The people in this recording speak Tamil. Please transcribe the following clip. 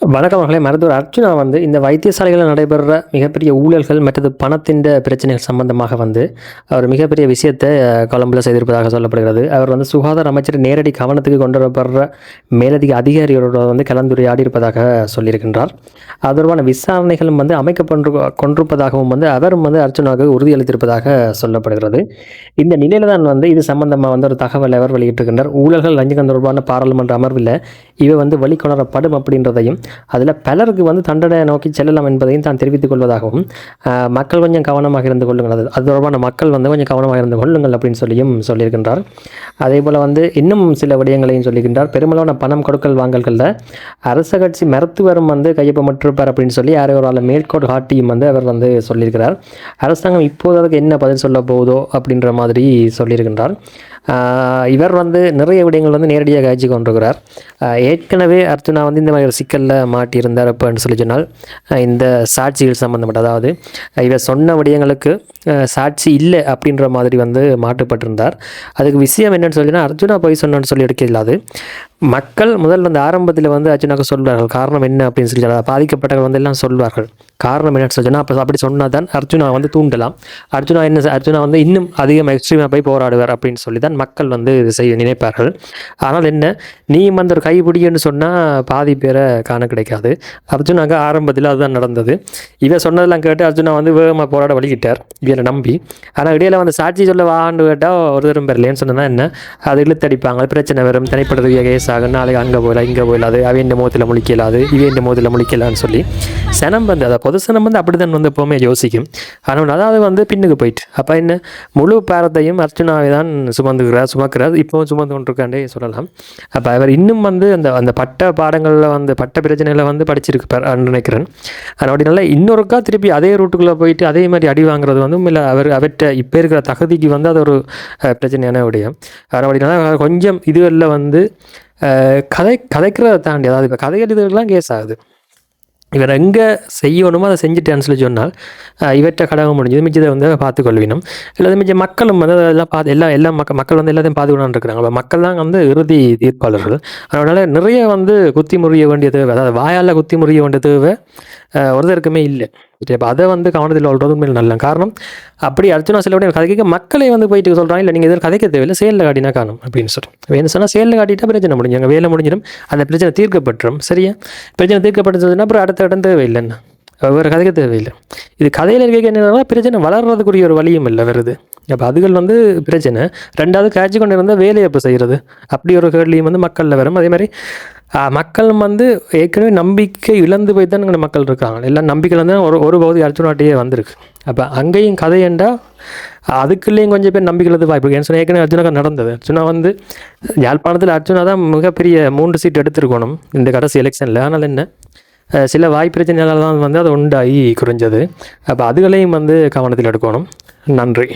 வணக்கம் மருத்துவர் அர்ச்சனா வந்து இந்த வைத்தியசாலைகளில் நடைபெறுற மிகப்பெரிய ஊழல்கள் மற்றது பணத்தின் பிரச்சனைகள் சம்பந்தமாக வந்து அவர் மிகப்பெரிய விஷயத்தை அஹ், செய்திருப்பதாக சொல்லப்படுகிறது. அவர் வந்து சுகாதார அமைச்சர் நேரடி கவனத்துக்கு கொண்டு வரப்படுற மேலதிக அதிகாரிகளோட வந்து கலந்துரையாடி இருப்பதாக சொல்லியிருக்கின்றார். அது விசாரணைகளும் வந்து அமைக்கப்பட்டு கொண்டிருப்பதாகவும் வந்து அவரும் வந்து அர்ச்சனாவுக்கு உறுதியளித்திருப்பதாக சொல்லப்படுகிறது. இந்த நிலையில தான் வந்து இது சம்பந்தமாக வந்து ஒரு தகவல் அவர் வெளியிட்டிருக்கின்றார். ஊழல்கள் லஞ்சகம் தொடர்பான பாராளுமன்ற அமர்வில் இவை வந்து வெளிக்கொணரப்படும் அப்படின்றதையும் அதில் பலருக்கு வந்து தண்டனை நோக்கி செல்லலாம் என்பதையும் தான் தெரிவித்துக் கொள்வதாகவும் மக்கள் கொஞ்சம் கவனமாக இருந்து கொள்ளுங்கள். அது அது தொடர்பான மக்கள் வந்து கொஞ்சம் கவனமாக இருந்து கொள்ளுங்கள் அப்படின்னு சொல்லியும் சொல்லியிருக்கின்றார். அதே போல் வந்து இன்னும் சில விடயங்களையும் சொல்லியிருக்கின்றார். பெருமளவான பணம் கொடுக்கல் வாங்கல்களில் அரச கட்சி மருத்துவரும் வந்து கையொப்பமிட்டிருப்பார் அப்படின்னு சொல்லி யாரோ ஒரு ஆள் மேற்கோள் காட்டியும் வந்து அவர் வந்து சொல்லியிருக்கிறார். அரசாங்கம் இப்போது அதுக்கு என்ன பதில் சொல்ல போகுதோ அப்படின்ற மாதிரி சொல்லியிருக்கின்றார். இவர் வந்து நிறைய விடயங்கள் வந்து நேரடியாக காய்ச்சி கொண்டிருக்கிறார். ஏற்கனவே அர்ஜுனா வந்து இந்த மாதிரி ஒரு சிக்கலில் மாட்டியிருந்தார் அப்படின்னு சொல்லி சொன்னால் இந்த சாட்சிகள் சம்மந்தப்பட்ட அதாவது இவர் சொன்ன விடயங்களுக்கு சாட்சி இல்லை அப்படின்ற மாதிரி வந்து மாட்டுப்பட்டிருந்தார் அதுக்கு விஷயம் என்னென்னு சொல்லினா அர்ஜுனா போய் சொன்னான்னு சொல்லி எடுக்க இல்லாது மக்கள் முதல் அந்த ஆரம்பத்தில் வந்து அர்ஜுனாக்கு சொல்வார்கள் காரணம் என்ன அப்படின்னு சொல்லி அதாவது பாதிக்கப்பட்டவர்கள் வந்து எல்லாம் சொல்வார்கள். காரணம் என்னன்னு சொன்னால் அப்போ அப்படி சொன்னால் தான் அர்ஜுனா வந்து தூண்டலாம். அர்ஜுனா என்ன அர்ஜுனா வந்து இன்னும் அதிகம் எக்ஸ்ட்ரீமாக போய் போராடுவார் அப்படின்னு சொல்லி தான் மக்கள் வந்து செய்ய நினைப்பார்கள். ஆனால் என்ன நீ வந்து ஒரு கைப்பிடின்னு சொன்னால் பாதி பேரை காண கிடைக்காது. அர்ஜுனாக்கு ஆரம்பத்தில் அதுதான் நடந்தது. இவன் சொன்னதெல்லாம் கேட்டு அர்ஜுனா வந்து வேகமாக போராட வழிகிட்டார் இவரை நம்பி. ஆனால் இடையில வந்து சாட்சி சொல்ல வாண்டு கேட்டால் ஒரு தரும் பெறலேன்னு சொன்னால் என்ன அது இழுத்தடிப்பாங்க. பிரச்சனை வரும் தனிப்படுறது கேஸ் ஆகும் நாளைக்கு அங்கே போயிடலாம் இங்கே போயிலாது அவன் இந்த முகத்தில் முழிக்கலாது இவன் இந்த முகத்தில் முழிக்கலான்னு சொல்லி. சனம் வந்து அதை பொது சனம் வந்து அப்படிதான் வந்து எப்போவுமே யோசிக்கும். ஆனால் அதாவது வந்து பின்னுக்கு போயிட்டு அப்போ என்ன? முழு பாரத்தையும் அர்ச்சனாவை தான் சுமந்துக்கிறார் சுமக்கிறார் இப்போவும் சுமந்து கொண்டிருக்காண்டே சொல்லலாம். அப்போ அவர் இன்னும் வந்து அந்த அந்த பட்ட பாடங்களில் வந்து பட்ட பிரச்சனையில் வந்து படிச்சிருக்கார் நினைக்கிறேன். அப்படினால இன்னொருக்கா திருப்பி அதே ரூட்டுக்குள்ளே போயிட்டு அதே மாதிரி அடி வாங்குறது வந்து இல்லை அவர் அவற்ற இப்போ இருக்கிற தகுதிக்கு வந்து அது ஒரு பிரச்சனையான விடயம். அப்படினால கொஞ்சம் இதுவெல்லாம் வந்து கதை கதைக்கிறத தாண்டி அதாவது இப்போ கதை எழுதுறதுலாம் கேஸ் ஆகுது. இவர் எங்கே செய்யணுமோ அதை செஞ்சுட்டேன்னு சொல்லி சொன்னால் இவற்றை கடமை முடிஞ்சது மிச்சத்தை வந்து பார்த்துக்கொள்வினும். இல்லை மிச்ச மக்களும் வந்து அதெல்லாம் பார்த்து எல்லா எல்லா மக்கள் மக்கள் வந்து எல்லாத்தையும் பார்த்துக்கணும்னு இருக்கிறாங்க. மக்கள் தான் வந்து இறுதி தீர்ப்பாளர்கள். அதனால் நிறைய வந்து குத்தி முறிய வேண்டிய தேவை அதாவது வாயால் குத்தி முறிய வேண்டிய தேவை ஒருத்தருக்குமே இல்லை. இப்போ அதை வந்து கவனத்தில் கொள்வது உண்மையில் நல்ல காரணம். அப்படி அர்ச்சனா சில விட கதைக்க மக்களை வந்து போயிட்டு சொல்கிறாங்க இல்லை நீங்கள் இதில் கதைக்க தேவையில்லை சேலில் காட்டினா காணும் அப்படின்னு சொல்லிட்டு வேணும் சொன்னால் சேலில் காட்டிட்டா பிரச்சனை முடிஞ்சு அங்கே வேலை முடிஞ்சிடும் அந்த பிரச்சனை தீர்க்கப்பட்டுரும் சரியா? பிரச்சனை தீர்க்கப்பட்டதுன்னா அப்புறம் அடுத்த இடம் தேவையில்லைன்னா வேறு கதைக்க தேவையில்லை. இது கதையில் இருக்க என்னன்னா பிரச்சனை வளர்றதுக்குரிய ஒரு வழியும் இல்லை வருது அப்போ அதுகள் வந்து பிரச்சனை. ரெண்டாவது காய்ச்சி கொண்டு இருந்தால் வேலையை எப்போ செய்கிறது அப்படி ஒரு கேள்வியும் வந்து மக்களில் வரும். அதே மாதிரி மக்கள் வந்து ஏற்கனவே நம்பிக்கை இழந்து போய் தான் எங்கள் மக்கள் இருக்காங்க. எல்லாம் நம்பிக்கையில் வந்து ஒரு ஒரு பகுதி அர்ஜுனாட்டியே வந்திருக்கு. அப்போ அங்கேயும் கதையண்டா அதுக்குள்ளேயும் கொஞ்சம் பேர் நம்பிக்கை இழந்து வாய்ப்பு இருக்கு. ஏன்னு சொன்னால் ஏற்கனவே அர்ஜுனாக்கு நடந்தது. அர்ஜுனா வந்து யாழ்ப்பாணத்தில் அர்ஜுனா தான் மிகப்பெரிய மூன்று சீட் எடுத்திருக்கணும் இந்த கடைசி எலெக்ஷனில் ஆனால் என்ன? சில வாய் பிரச்சனையால் தான் வந்து அது உண்டாகி குறைஞ்சது. அப்போ அதுகளையும் வந்து கவனத்தில் எடுக்கணும். நன்றி.